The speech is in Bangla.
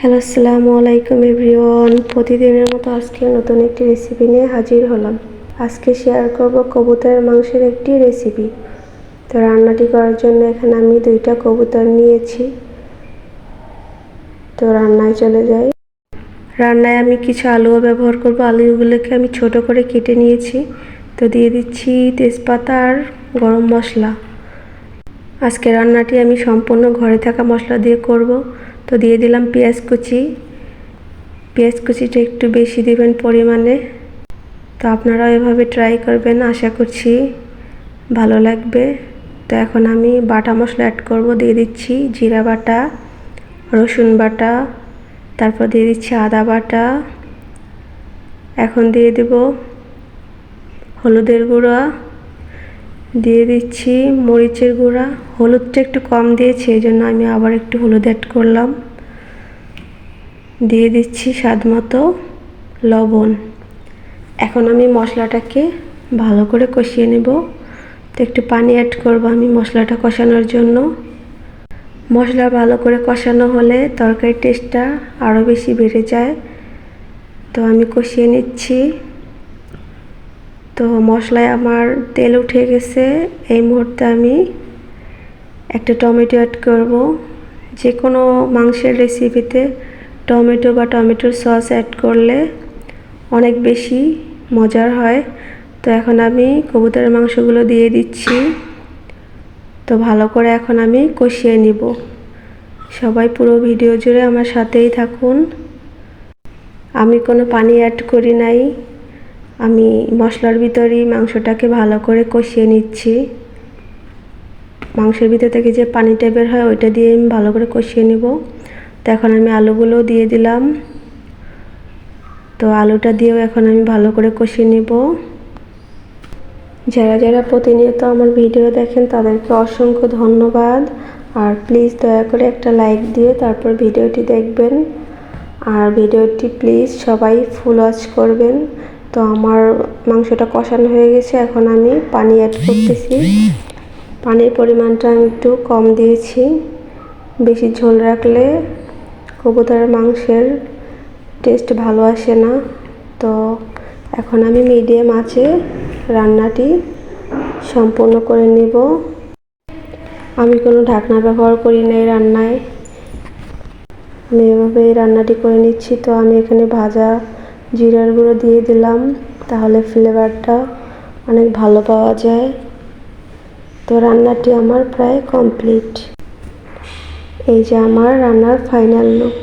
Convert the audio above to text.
হ্যালো, আসসালামু আলাইকুম এভরিওয়ান। প্রতিদিনের মতো আজকে নতুন একটি রেসিপি নিয়ে হাজির হলাম। আজকে শেয়ার করব কবুতরের মাংসের একটি রেসিপি তো রান্নাটি করার জন্য এখানে আমি দুইটা কবুতর নিয়েছি। তো রান্নায় চলে যাই। রান্নায় আমি কিছু আলুও ব্যবহার করব। আলুগুলোকে আমি ছোট করে কেটে নিয়েছি। তো দিয়ে দিচ্ছি তেজপাতা আর গরম মশলা। আজকে রান্নাটি আমি সম্পূর্ণ ঘরে থাকা মশলা দিয়ে করব। তো দিয়ে দিলাম পেঁয়াজ কুচি। পেঁয়াজ কুচিটা একটু বেশি দেবেন পরিমাণে। তো আপনারাও এভাবে ট্রাই করবেন, আশা করছি ভালো লাগবে। তো এখন আমি বাটা মশলা অ্যাড করব, দিয়ে দিচ্ছি জিরা বাটা, রসুন বাটা, তারপর দিয়ে দিচ্ছি আদা বাটা। এখন দিয়ে দেব হলুদের গুঁড়া। দিয়ে দিচ্ছি মরিচের গুঁড়া। হলুদটা একটু কম দিয়েছি, এই জন্য আমি আবার একটু হলুদ অ্যাড করলাম। দিয়ে দিচ্ছি স্বাদ মতো লবণ। এখন আমি মশলাটাকে ভালো করে কষিয়ে নেব। তো একটু পানি অ্যাড করব আমি মশলাটা কষানোর জন্য। মশলা ভালো করে কষানো হলে তরকারির টেস্টটা আরও বেশি বেড়ে যায়। তো আমি কষিয়ে নিচ্ছি। তো মশলায় আমার তেল উঠে গেছে। এই মুহূর্তে আমি একটা টমেটো অ্যাড করব। যে কোনো মাংসের রেসিপিতে টমেটো বা টমেটোর সস অ্যাড করলে অনেক বেশি মজার হয়। তো এখন আমি কবুতরের মাংসগুলো দিয়ে দিচ্ছি। তো ভালো করে এখন আমি কষিয়ে নিব। সবাই পুরো ভিডিও জুড়ে আমার সাথেই থাকুন। আমি কোনো পানি অ্যাড করি নাই। আমি মশলার ভিতরেই মাংসটাকে ভালো করে কষিয়ে নিচ্ছি। মাংসের ভিতর থেকে যে পানিটা বের হয়, ওইটা দিয়ে আমি ভালো করে কষিয়ে নেব। তো এখন আমি আলুগুলো দিয়ে দিলাম। তো আলুটা দিয়েও এখন আমি ভালো করে কষিয়ে নেব। যারা যারা প্রতিনিয়ত আমার ভিডিও দেখেন, তাদেরকে অসংখ্য ধন্যবাদ। আর প্লিজ দয়া করে একটা লাইক দিয়ে তারপর ভিডিওটি দেখবেন। আর ভিডিওটি প্লিজ সবাই ফুল ওয়াচ করবেন। তো আমার মাংসটা কষানো হয়ে গেছে, এখন আমি পানি অ্যাড করতেছি। পানির পরিমাণটা আমি একটু কম দিয়েছি। বেশি ঝোল রাখলে কবুতরের মাংসের টেস্ট ভালো আসে না। তো এখন আমি মিডিয়াম আছে, রান্নাটি সম্পূর্ণ করে নেব। আমি কোনো ঢাকনা ব্যবহার করি না এই রান্নায়। আমি এভাবে রান্নাটি করে নিচ্ছি। তো আমি এখানে ভাজা জিরার গুঁড়ো দিয়ে দিলাম, তাহলে ফ্লেভারটা অনেক ভালো পাওয়া যায়। তো রান্নাটি আমার প্রায় কমপ্লিট এই যে আমার রান্নার ফাইনাল লুক